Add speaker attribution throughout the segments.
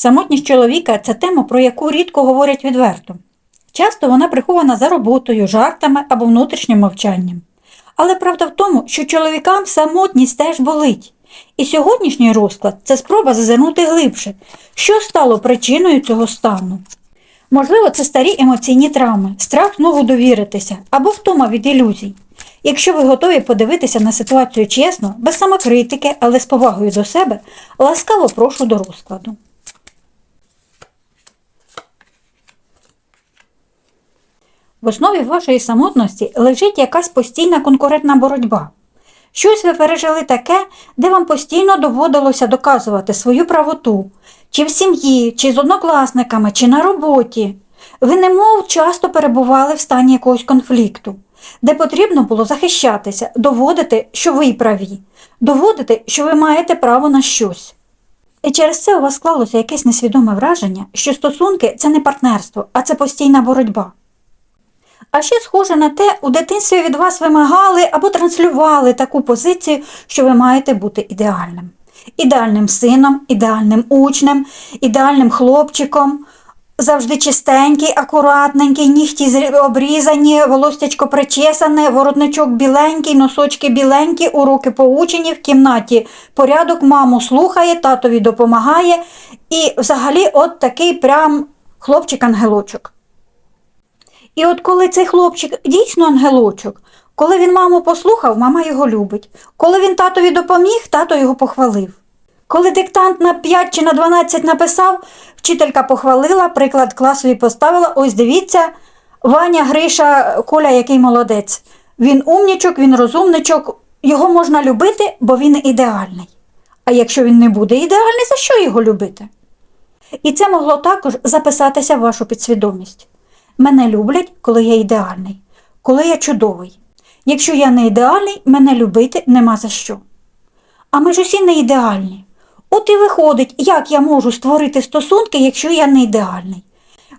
Speaker 1: Самотність чоловіка це тема, про яку рідко говорять відверто. Часто вона прихована за роботою, жартами або внутрішнім мовчанням. Але правда в тому, що чоловікам самотність теж болить. І сьогоднішній розклад це спроба зазирнути глибше, що стало причиною цього стану. Можливо, це старі емоційні травми, страх знову довіритися або втома від ілюзій. Якщо ви готові подивитися на ситуацію чесно, без самокритики, але з повагою до себе, ласкаво прошу до розкладу. В основі вашої самотності лежить якась постійна конкурентна боротьба. Щось ви пережили таке, де вам постійно доводилося доказувати свою правоту, чи в сім'ї, чи з однокласниками, чи на роботі. Ви немов часто перебували в стані якогось конфлікту, де потрібно було захищатися, доводити, що ви праві, доводити, що ви маєте право на щось. І через це у вас склалося якесь несвідоме враження, що стосунки це не партнерство, а це постійна боротьба. А ще схоже на те, у дитинстві від вас вимагали або транслювали таку позицію, що ви маєте бути ідеальним. Ідеальним сином, ідеальним учнем, ідеальним хлопчиком, завжди чистенький, акуратненький, нігті обрізані, волостячко причесане, воротничок біленький, носочки біленькі, уроки поучені, в кімнаті порядок, маму слухає, татові допомагає. І взагалі от такий прям хлопчик-ангелочок. І от коли цей хлопчик дійсно ангелочок, коли він маму послухав, мама його любить. Коли він татові допоміг, тато його похвалив. Коли диктант на 5 чи на 12 написав, вчителька похвалила, приклад класові поставила. Ось дивіться, Ваня, Гриша, Коля, який молодець. Він умнічок, він розумничок, його можна любити, бо він ідеальний. А якщо він не буде ідеальний, за що його любити? І це могло також записатися в вашу підсвідомість. Мене люблять, коли я ідеальний, коли я чудовий. Якщо я не ідеальний, мене любити нема за що. А ми ж усі не ідеальні. От і виходить, як я можу створити стосунки, якщо я не ідеальний.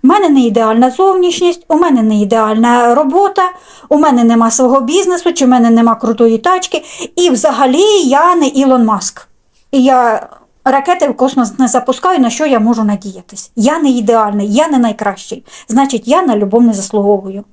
Speaker 1: У мене не ідеальна зовнішність, у мене не ідеальна робота, у мене нема свого бізнесу, чи в мене нема крутої тачки, і взагалі я не Ілон Маск. І я ракети в космос не запускаю, на що я можу надіятись. Я не ідеальний, я не найкращий. Значить, я на любов не заслуговую.